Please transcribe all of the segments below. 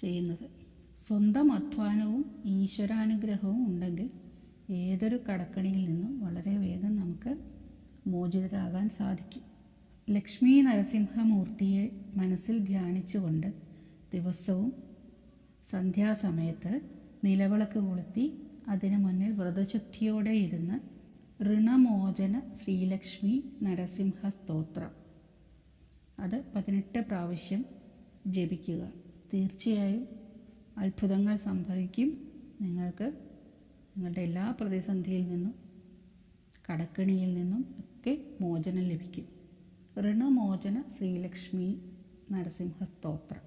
ചെയ്യുന്നത്. സ്വന്തം അധ്വാനവും ഈശ്വരാനുഗ്രഹവും ഉണ്ടെങ്കിൽ ഏതൊരു കടക്കണിയിൽ നിന്നും വളരെ വേഗം നമുക്ക് മോചിതരാകാൻ സാധിക്കും. ലക്ഷ്മി നരസിംഹമൂർത്തിയെ മനസ്സിൽ ധ്യാനിച്ചുകൊണ്ട് ദിവസവും സന്ധ്യാസമയത്ത് നിലവിളക്ക് കൊളുത്തി അതിനു മുന്നിൽ വ്രതശുദ്ധിയോടെ ഇരുന്ന് ഋണമോചന ശ്രീലക്ഷ്മി നരസിംഹ സ്തോത്രം അത് പതിനെട്ട് പ്രാവശ്യം ജപിക്കുക. തീർച്ചയായും അത്ഭുതങ്ങൾ സംഭവിക്കും. നിങ്ങൾക്ക് നിങ്ങളുടെ എല്ലാ പ്രതിസന്ധിയിൽ നിന്നും കടക്കണിയിൽ നിന്നും ഒക്കെ മോചനം ലഭിക്കും. ഋണമോചന ശ്രീലക്ഷ്മി നരസിംഹ സ്തോത്രം.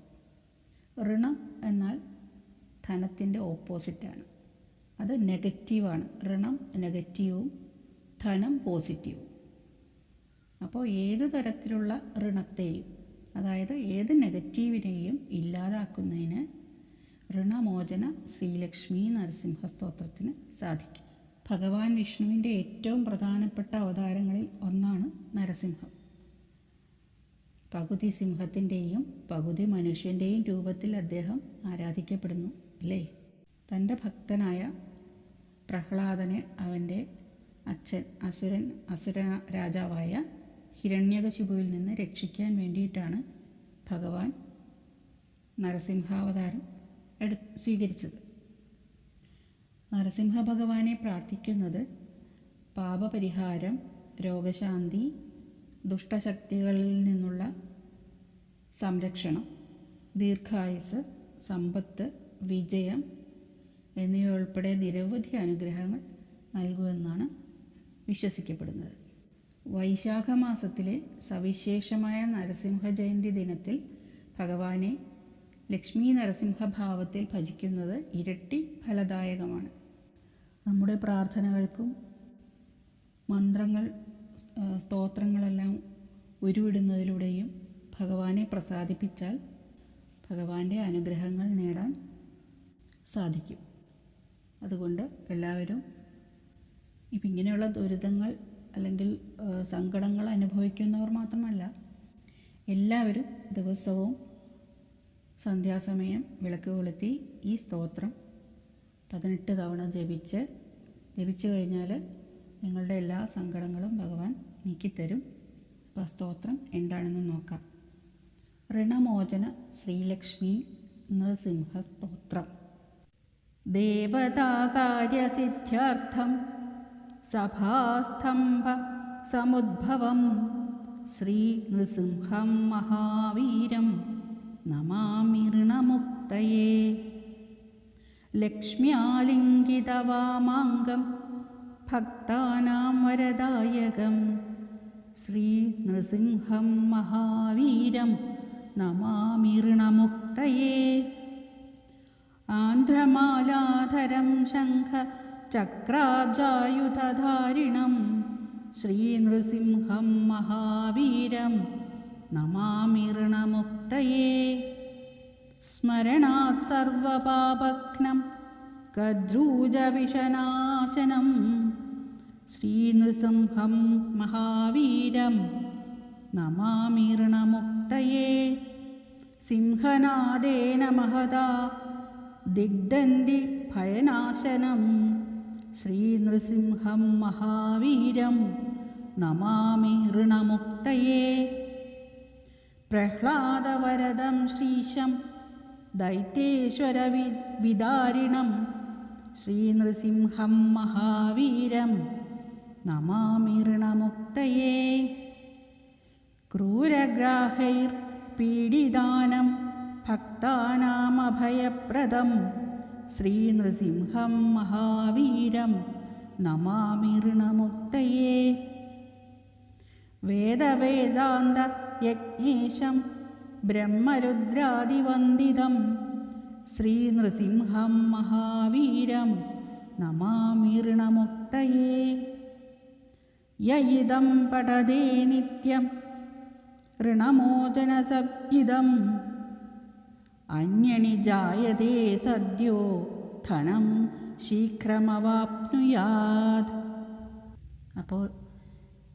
ഋണം എന്നാൽ ധനത്തിന്റെ ഓപ്പോസിറ്റാണ്. അത് നെഗറ്റീവാണ്. ഋണം നെഗറ്റീവും ധനം പോസിറ്റീവും. അപ്പോൾ ഏതു തരത്തിലുള്ള ഋണത്തെയും അതായത് ഏത് നെഗറ്റീവിനെയും ഇല്ലാതാക്കുന്നതിന് ഋണമോചന ശ്രീലക്ഷ്മി നരസിംഹ സ്തോത്രത്തിന് സാധിക്കും. ഭഗവാൻ വിഷ്ണുവിന്റെ ഏറ്റവും പ്രധാനപ്പെട്ട അവതാരങ്ങളിൽ ഒന്നാണ് നരസിംഹം. പകുതി സിംഹത്തിന്റെയും പകുതി മനുഷ്യന്റെയും രൂപത്തിൽ അദ്ദേഹം ആരാധിക്കപ്പെടുന്നു അല്ലേ? തന്റെ ഭക്തനായ പ്രഹ്ലാദനെ അവന്റെ അച്ഛൻ അസുരൻ അസുര രാജാവായ ഹിരണ്യകശിപുവിൽ നിന്ന് രക്ഷിക്കാൻ വേണ്ടിയിട്ടാണ് ഭഗവാൻ നരസിംഹാവതാരം എടു സ്വീകരിച്ചത്. നരസിംഹ ഭഗവാനെ പ്രാർത്ഥിക്കുന്നത് പാപപരിഹാരം രോഗശാന്തി ദുഷ്ടശക്തികളിൽ നിന്നുള്ള സംരക്ഷണം ദീർഘായുസ് സമ്പത്ത് വിജയം എന്നിവ ഉൾപ്പെടെ നിരവധി അനുഗ്രഹങ്ങൾ നൽകുമെന്നാണ് വിശ്വസിക്കപ്പെടുന്നത്. വൈശാഖ മാസത്തിലെ സവിശേഷമായ നരസിംഹ ജയന്തി ദിനത്തിൽ ഭഗവാനെ ലക്ഷ്മി നരസിംഹ ഭാവത്തിൽ ഭജിക്കുന്നത് ഇരട്ടി ഫലദായകമാണ്. നമ്മുടെ പ്രാർത്ഥനകൾക്കും മന്ത്രങ്ങൾ സ്തോത്രങ്ങളെല്ലാം ഉരുവിടുന്നതിലൂടെയും ഭഗവാനെ പ്രസാദിപ്പിച്ചാൽ ഭഗവാന്റെ അനുഗ്രഹങ്ങൾ നേടാൻ സാധിക്കും. അതുകൊണ്ട് എല്ലാവരും ഇപ്പം ഇങ്ങനെയുള്ള ദുരിതങ്ങൾ അല്ലെങ്കിൽ സങ്കടങ്ങൾ അനുഭവിക്കുന്നവർ മാത്രമല്ല എല്ലാവരും ദിവസവും സന്ധ്യാസമയം വിളക്ക് കൊളുത്തി ഈ സ്തോത്രം പതിനെട്ട് തവണ ജപിച്ച് ജപിച്ചു കഴിഞ്ഞാൽ നിങ്ങളുടെ എല്ലാ സങ്കടങ്ങളും ഭഗവാൻ നീക്കിത്തരും. അപ്പോൾ സ്തോത്രം എന്താണെന്ന് നോക്കാം. ഋണമോചന ശ്രീലക്ഷ്മി നൃസിംഹ സ്തോത്രം ദേവതാകാര്യസിദ്ധ്യർത്ഥം സഭാസ്തംഭ സമുദ്ഭവം ശ്രീനൃസിംഹം മഹാവീരം നമാമി ഋണമുക്തയേ. ലക്ഷ്മ്യാലിംഗിതവാമാംഗം ഭക്താനാം വരദായകം ശ്രീനൃസിംഹം മഹാവീരം നമാമി ഋണമുക്തയേ. ആന്ധ്രമാലാധരം ശംഖ चक्राब्जायुधधारिणं श्रीनृसिंहं महावीरं नमामिर्णमुक्तये स्मरणात् सर्वपापघ्नं कद्रूजविशनाशनं श्रीनृसिंहं महावीरं नमामिर्णमुक्तये सिंहनादेन महदा दिग्दन्दिभयनाशनम् ശ്രീനൃസിംഹം മഹാവീരം നമാമി ഋണമുക്തയേ. പ്രഹ്ലാദവരദം ശ്രീശം ദൈത്യേശ്വരവി വിദാരിണം. ശ്രീനൃസിംഹം മഹാവീരം നമാമി ഋണമുക്തയേ. ക്രൂരഗ്രാഹൈർ പീഡിതാനം ഭക്താനാമഭയപ്രദം. ശ്രീനൃസിംഹം മഹാവീരം നമാമി ഋണമുക്തയേ. വേദവേദാന്ത യജ്ഞേശം ബ്രഹ്മരുദ്രാദിവന്ദിതം ശ്രീനൃസിംഹം മഹാവീരം നമാമി ഋണമുക്തയേ. യയിദം പഠതേ നിത്യം ഋണമോചനസഇദം അന്യണി ജായതേ സദ്യോ ധനം ശീഘ്രമവാപ്നുയാത്. അപ്പോൾ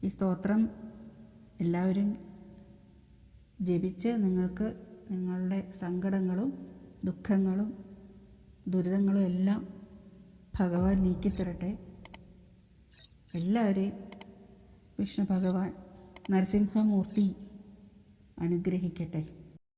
ഈ സ്തോത്രം എല്ലാവരും ജപിച്ച് നിങ്ങൾക്ക് നിങ്ങളുടെ സങ്കടങ്ങളും ദുഃഖങ്ങളും ദുരിതങ്ങളും എല്ലാം ഭഗവാൻ നീക്കിത്തരട്ടെ എല്ലാവരെയും വിഷ്ണു ഭഗവാൻ നരസിംഹമൂർത്തി അനുഗ്രഹിക്കട്ടെ.